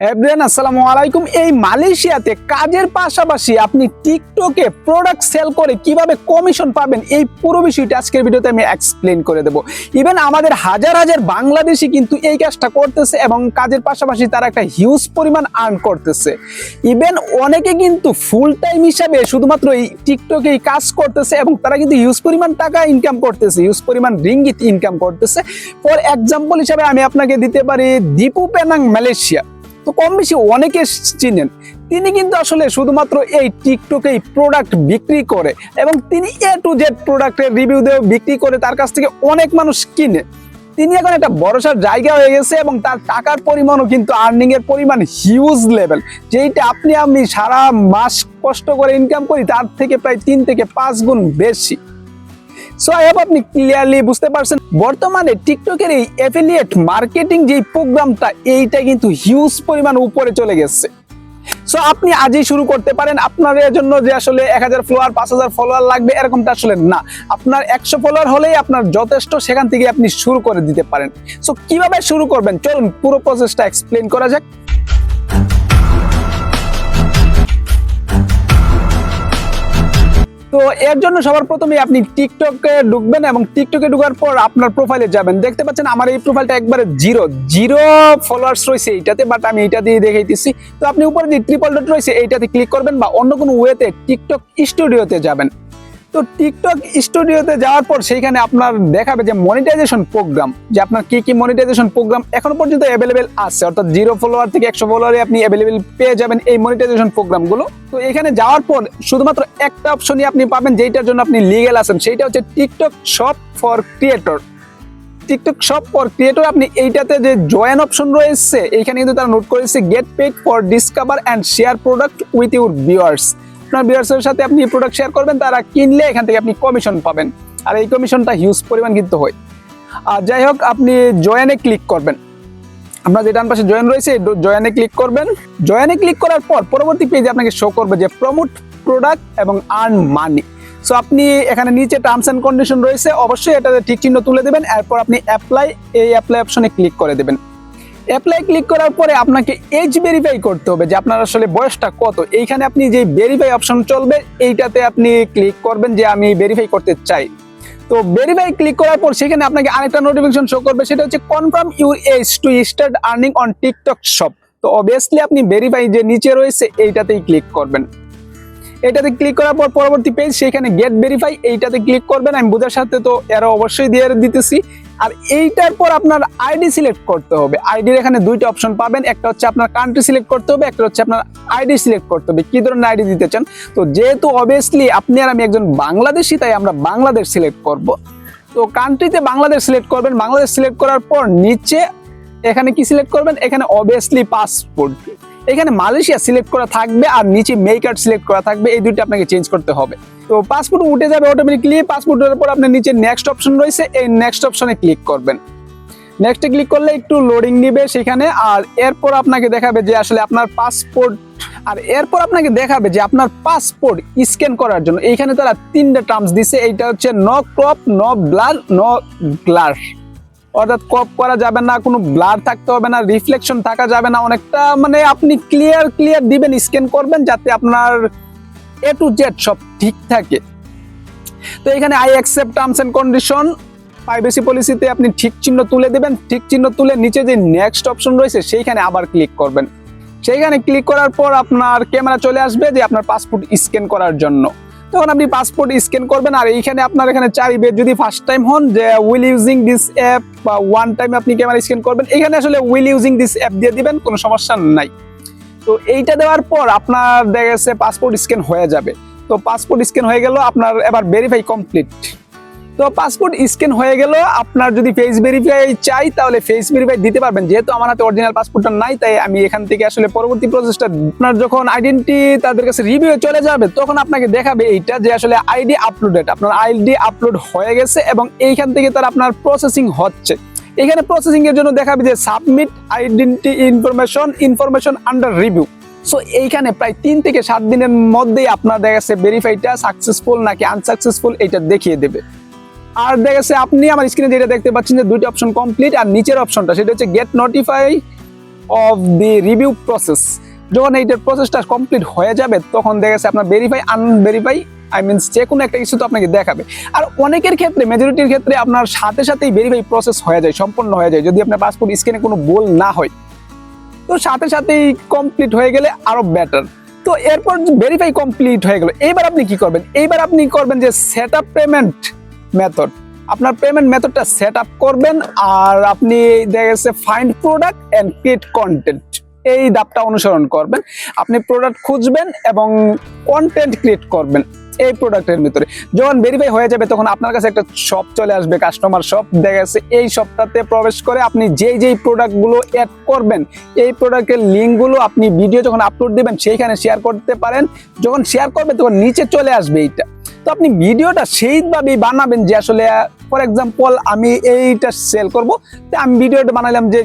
Everyone, আসসালামু আলাইকুম। এই মালয়েশিয়াতে কাজের পাশাপাশি আপনি টিকটকে প্রোডাক্ট সেল করে কীভাবে কমিশন পাবেন, এই পুরো বিষয়টা আজকের ভিডিওতে আমি এক্সপ্লেন করে দেব। ইভেন আমাদের হাজার হাজার বাংলাদেশি কিন্তু এই কাজটা করতেছে এবং কাজের পাশাপাশি তারা একটা হিউজ পরিমাণ আর্ন করতেছে। ইভেন অনেকে কিন্তু ফুল টাইম হিসাবে শুধুমাত্র এই টিকটকে এই কাজ করতেছে এবং তারা কিন্তু হিউজ পরিমাণ টাকা ইনকাম করতেছে হিউজ পরিমাণ রিঙ্গিত ইনকাম করতেছে। ফর এক্সাম্পল হিসাবে আমি আপনাকে দিতে পারি দীপু পেনাং, মালয়েশিয়া। কম বেশি অনেকে চিনেন। তিনি কিন্তু আসলে শুধুমাত্র এই টিকটকেই প্রোডাক্ট বিক্রি করে এবং তিনি এ টু জেড প্রোডাক্টের রিভিউ দিয়ে বিক্রি করে তার কাছ থেকে অনেক মানুষ কিনে। তিনি এখন একটা ভরসার জায়গা হয়ে গেছে এবং তার টাকার পরিমাণও কিন্তু আর্নিং এর পরিমাণ হিউজ লেভেল যেইটা আপনি, আমি সারা মাস কষ্ট করে ইনকাম করি, তার থেকে প্রায় তিন থেকে পাঁচ গুণ বেশি। সো আই হোপ আপনি ক্লিয়ারলি বুঝতে পারছেন। বর্তমানে টিকটকের এই অ্যাফিলিয়েট মার্কেটিং যে প্রোগ্রামটা এইটা কিন্তু হিউজ পরিমাণ উপরে চলে গেছে। সো আপনি আজই শুরু করতে পারেন। আপনার জন্য যে আসলে এক হাজার ফলোয়ার পাঁচ হাজার ফলোয়ার লাগবে, এরকমটা আসলে না। আপনার একশো ফলোয়ার হলেই আপনার যথেষ্ট সেখান থেকে আপনি শুরু করে দিতে পারেন। সো কীভাবে শুরু করবেন? চলুন পুরো প্রসেসটা এক্সপ্লেন করা যাক। তো এর জন্য সবার প্রথমে আপনি টিকটকে ঢুকবেন এবং টিকটকে ঢুকার পর আপনার প্রোফাইলে যাবেন। দেখতে পাচ্ছেন আমার এই প্রোফাইলটা একবারে জিরো জিরো ফলোয়ার্স রয়েছে এইটাতে বাট আমি এইটা দিয়ে দেখাইতেছি। তো আপনি উপরে যে ট্রিপল ডট রয়েছে, এইটাতে ক্লিক করবেন বা অন্য কোনো ওয়েতে টিকটক স্টুডিওতে যাবেন। তো টিকটক স্টুডিওতে যাওয়ার পর সেইখানে আপনার দেখাবে যে মনিটাইজেশন প্রোগ্রাম যে আপনার কি কি মনিটাইজেশন প্রোগ্রাম এখনও পর্যন্ত অ্যাভেলেবেল আছে। অর্থাৎ জিরো ফলোয়ার থেকে একশো ফলোয়ারে আপনি অ্যাভেলেবেল পেয়ে যাবেন এই মনিটাইজেশন প্রোগ্রামগুলো তো এখানে যাওয়ার পর শুধুমাত্র একটা অপশনই আপনি পাবেন যেটার জন্য আপনি লিগেল আছেন, সেইটা হচ্ছে TikTok shop for creator TikTok shop for creator আপনি এইটাতে যে জয়েন অপশন রয়েছে, এইখানে কিন্তু তারা নোট করেছে get paid for discover and share product with your viewers আপনার ভিউয়ার্সের সাথে আপনি প্রোডাক্ট শেয়ার করবেন, তারা কিনলে এখান থেকে আপনি কমিশন পাবেন। আর এই কমিশনটা হিউজ পরিমাণ কিন্তু হয়। আর যাই হোক, আপনি জয়েনে ক্লিক করবেন। আপনার যে ডান পাশে জয়েন রয়েছে জয়েনে ক্লিক করবেন। জয়েনে ক্লিক করার পর পরবর্তী পেজে আপনাকে শো করবে যে প্রমোট প্রোডাক্ট এবং আর্ন মানি সো আপনি এখানে নিচে টার্মস অ্যান্ড কন্ডিশন রয়েছে, অবশ্যই এটাতে ঠিক চিহ্ন তুলে দেবেন, এরপর আপনি অ্যাপ্লাই এই অ্যাপ্লাই অপশনে ক্লিক করে দেবেন। অ্যাপ্লাই ক্লিক করার পরে আপনাকে এজ ভেরিফাই করতে হবে যে আপনার আসলে বয়সটা কত। এইখানে আপনি যে ভেরিফাই অপশন চলবে, এইটাতে আপনি ক্লিক করবেন যে আমি ভেরিফাই করতে চাই। তো ভেরিফাই ক্লিক করার পর সেখানে আপনাকে আরেকটা নোটিফিকেশন শো করবে, সেটা হচ্ছে confirm your age to start earning on TikTok shop তো অবভিয়াসলি আপনি ভেরিফাই যে নিচে রয়েছে, এইটাতেই ক্লিক করবেন। এটাতে ক্লিক করার পর পরবর্তী পেজ সেখানে গেট ভেরিফাই এইটাতে ক্লিক করবেন। আমি বুঝার সাথে তো এরা অবশ্যই দিয়ে দিতেছি। আর এইটার পর আপনার আইডি সিলেক্ট করতে হবে। আইডির এখানে দুইটা অপশন পাবেন। একটা হচ্ছে আপনার কান্ট্রি সিলেক্ট করতে হবে, একটা হচ্ছে আপনার আইডি সিলেক্ট করতে হবে। কি ধরনের আইডি দিতে চান? তো যেহেতু অবভিয়াসলি আপনি আর আমি একজন বাংলাদেশি, তাই আমরা বাংলাদেশ সিলেক্ট করব। তো কান্ট্রিতে বাংলাদেশ সিলেক্ট করবেন। বাংলাদেশ সিলেক্ট করার পর নিচে এখানে কি সিলেক্ট করবেন? এখানে অবভিয়াসলি পাসপোর্ট এখানে মালয়েশিয়া সিলেক্ট করা থাকবে আর নিচে মেকার সিলেক্ট করা থাকবে। এই দুইটা আপনাকে চেঞ্জ করতে হবে। তো পাসপোর্ট উঠে যাবে অটোমেটিকলি পাসপোর্ট পাসপোর্টের পর আপনার নিচে নেক্সট অপশন রয়েছে। এই নেক্সট অপশনে ক্লিক করবেন। নেক্সটে ক্লিক করলে একটু লোডিং নিবে সেখানে। আর এরপর আপনাকে দেখাবে যে আসলে আপনার পাসপোর্ট আর এরপর আপনাকে দেখাবে যে আপনার পাসপোর্ট স্ক্যান করার জন্য। এইখানে তারা তিনটা টার্মস দিছে। এইটা হচ্ছে ন ক্রপ ন ব্লার ন গ্লার অর্থাৎ ক্রপ করা যাবে না, কোনো ব্লার থাকতে হবে না রিফ্লেকশন থাকা যাবে না, অনেকটা মানে আপনি ক্লিয়ার ক্লিয়ার দিবেন স্ক্যান করবেন যাতে আপনার এ টু জেড সব ঠিক থাকে। তো এখানে I accept terms and condition privacy পলিসিতে আপনি ঠিক চিহ্ন তুলে দেবেন, ঠিক চিহ্ন তুলে নিচে যে নেক্সট অপশন রয়েছে, সেইখানে আবার ক্লিক করবেন। সেইখানে ক্লিক করার পর আপনার ক্যামেরা চলে আসবে যে আপনার পাসপোর্ট স্ক্যান করার জন্য। তখন আপনি পাসপোর্ট স্ক্যান করবেন, আর এইখানে আপনার এখানে চাইবে যদি ফার্স্ট টাইম হন যে উইল ইউজিং দিস অ্যাপ বা ওয়ান টাইম আপনি ক্যামেরা স্ক্যান করবেন, এখানে আসলে উইল ইউজিং দিস অ্যাপ দিয়ে দিবেন, কোনো সমস্যা নাই। তো এইটা দেওয়ার পর আপনার দেখা গেছে পাসপোর্ট স্ক্যান হয়ে যাবে। তো পাসপোর্ট স্ক্যান হয়ে গেল, আপনার এবার ভেরিফাই কমপ্লিট তো পাসপোর্ট স্ক্যান হয়ে গেল। আপনার যদি ফেস ভেরিফাই চাই, তাহলে ফেস ভেরিফাই দিতে পারবেন। যেহেতু আমার হাতে অরিজিনাল পাসপোর্টটা নাই, তাই আমি এখান থেকে আসলে পরবর্তী প্রসেসটা আপনার যখন আইডেন্টি তাদের কাছে রিভিউ চলে যাবে, তখন আপনাকে দেখাবে এইটা যে আসলে আইডি আপলোডেড আপনার আইডি আপলোড হয়ে গেছে এবং এইখান থেকে তার আপনার প্রসেসিং হচ্ছে। এখানে প্রসেসিং এর জন্য দেখাবে যে submit identity information information under review so এইখানে প্রায় তিন থেকে সাত দিনের মধ্যেই আপনার দেখা গেছে ভেরিফাইটা সাকসেসফুল নাকি আনসাকসেসফুল এটা দেখিয়ে দেবে। আর দেখা গেছে আপনি আমার স্ক্রিনে যেটা দেখতে পাচ্ছেন যে দুইটা অপশন কমপ্লিট আর নিচের অপশনটা সেটা হচ্ছে get notify of the review process যখন এইটার প্রসেসটা কমপ্লিট হয়ে যাবে, তখন দেখেছে আপনার ভেরিফাই আনভেরিফাই আই মিনস যে কোনো একটা ইস্যু তো আপনাকে দেখাবে। আর অনেকের ক্ষেত্রে মেজরিটির ক্ষেত্রে আপনার সাথে সাথেই ভেরিফাই প্রসেস হয়ে যায়, সম্পন্ন হয়ে যায়, যদি আপনার পাসপোর্ট স্ক্যানে কোনো ভুল না হয়। তো সাথে সাথেই কমপ্লিট হয়ে গেলে আরও বেটার তো এরপর ভেরিফাই কমপ্লিট হয়ে গেল। এইবার আপনি কি করবেন? এইবার আপনি করবেন যে সেট আপ পেমেন্ট মেথড আপনার পেমেন্ট মেথডটা সেট আপ করবেন আর আপনি দেখা গেছে find product and create content এই ধাপটা অনুসরণ করবেন। আপনি প্রোডাক্ট খুঁজবেন এবং কন্টেন্ট ক্রিয়েট করবেন এই প্রোডাক্টের ভিতরে। যখন ভেরিফাই হয়ে যাবে, তখন আপনার কাছে একটা শপ চলে আসবে কাস্টমার শপ দেখা গেছে এই শপটাতে প্রবেশ করে আপনি যেই যেই প্রোডাক্টগুলো অ্যাড করবেন, এই প্রোডাক্টের লিঙ্কগুলো আপনি ভিডিও যখন আপলোড দিবেন, সেইখানে শেয়ার করতে পারেন। যখন শেয়ার করবেন তখন নিচে চলে আসবে এইটা। তো আপনি ভিডিওটা সেইভাবেই বানাবেন যে আসলে ফর এক্সাম্পল আমি এইটা সেল করব। তো আমি ভিডিওটা বানালাম যে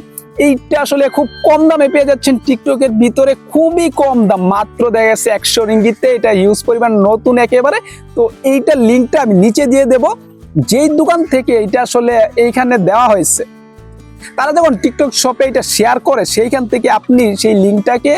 এইটা আসলে খুব কম দামে পেয়ে যাচ্ছেন। টিকটকের ভিতরে খুবই কম দাম। মাত্র দেখা গেছে একশো রিঙ্গিতে এটা ইউজ পরিমাণ নতুন একেবারে। তো এইটার লিঙ্কটা আমি নিচে দিয়ে দেব। যেই দোকান থেকে এটা আসলে এইখানে দেওয়া হয়েছে, তারা যখন টিকটক শপে এটা শেয়ার করে, সেইখান থেকে আপনি সেই লিঙ্কটাকে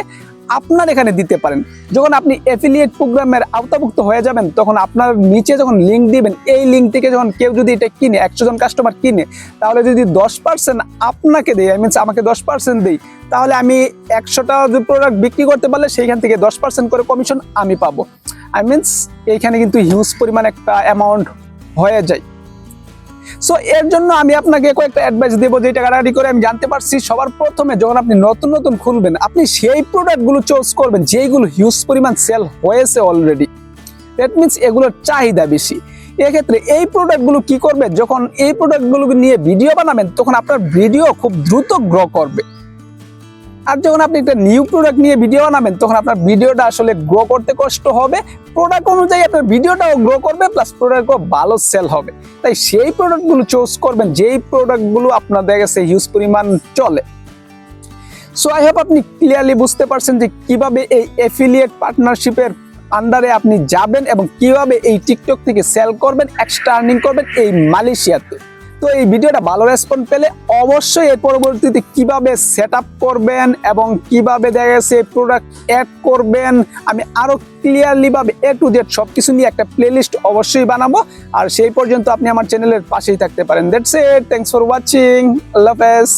আপনার এখানে দিতে পারেন। যখন আপনি অ্যাফিলিয়েট প্রোগ্রামের আওতাভুক্ত হয়ে যাবেন, তখন আপনার নিচে যখন লিঙ্ক দিবেন, এই লিঙ্ক থেকে যখন কেউ যদি এটা কিনে, একশো জন কাস্টমার কিনে, তাহলে যদি দশ পার্সেন্ট আপনাকে দেয় আই মিনস আমাকে দশ পার্সেন্ট দেই তাহলে আমি একশোটা প্রোডাক্ট বিক্রি করতে পারলে সেইখান থেকে দশ পার্সেন্ট করে কমিশন আমি পাবো। আই মিনস এইখানে কিন্তু হিউজ পরিমাণ একটা অ্যামাউন্ট হয়ে যায়। সো এর জন্য আমি আপনাকে কয়েকটা অ্যাডভাইস দেবো যেটা কাটাকাটি করে আমি জানতে পারছি। সবার প্রথমে যখন আপনি নতুন নতুন খুলবেন, আপনি সেই প্রোডাক্টগুলো চুজ করবেন যেইগুলো হিউজ পরিমাণ সেল হয়েছে অলরেডি দ্যাট মিনস এগুলোর চাহিদা বেশি। এক্ষেত্রে এই প্রোডাক্টগুলো কি করবে? যখন এই প্রোডাক্টগুলো নিয়ে ভিডিও বানাবেন, তখন আপনার ভিডিও খুব দ্রুত গ্রো করবে। আর যখন আপনি একটা নিউ প্রোডাক্ট নিয়ে ভিডিও বানাবেন, তখন আপনার ভিডিওটা আসলে গ্রো করতে কষ্ট হবে। প্রোডাক্ট অনুযায়ী আপনার ভিডিওটাও গ্রো করবে প্লাস প্রোডাক্টও ভালো সেল হবে। তাই সেই প্রোডাক্টগুলো চুজ করবেন, যেই প্রোডাক্টগুলো আপনার দেখা গেছে হিউজ পরিমাণ চলে। সো আই হোপ আপনি ক্লিয়ারলি বুঝতে পারছেন যে কীভাবে এই এফিলিয়েট পার্টনারশিপের আন্ডারে আপনি যাবেন এবং কীভাবে এই টিকটক থেকে সেল করবেন এক্সট্রা আর্নিং করবেন এই মালয়েশিয়াতে। তো এই ভিডিওটা ভালো রেসপন্স পেলে অবশ্যই এর পরবর্তীতে কীভাবে সেট করবেন এবং কীভাবে দেখা গেছে প্রোডাক্ট অ্যাড করবেন, আমি আরও ক্লিয়ারলিভাবে এ টু জেড সব কিছু নিয়ে একটা প্লেলিস্ট অবশ্যই বানাবো। আর সেই পর্যন্ত আপনি আমার চ্যানেলের পাশেই থাকতে পারেন। That's it thanks for watching আল্লাহ হাফেজ।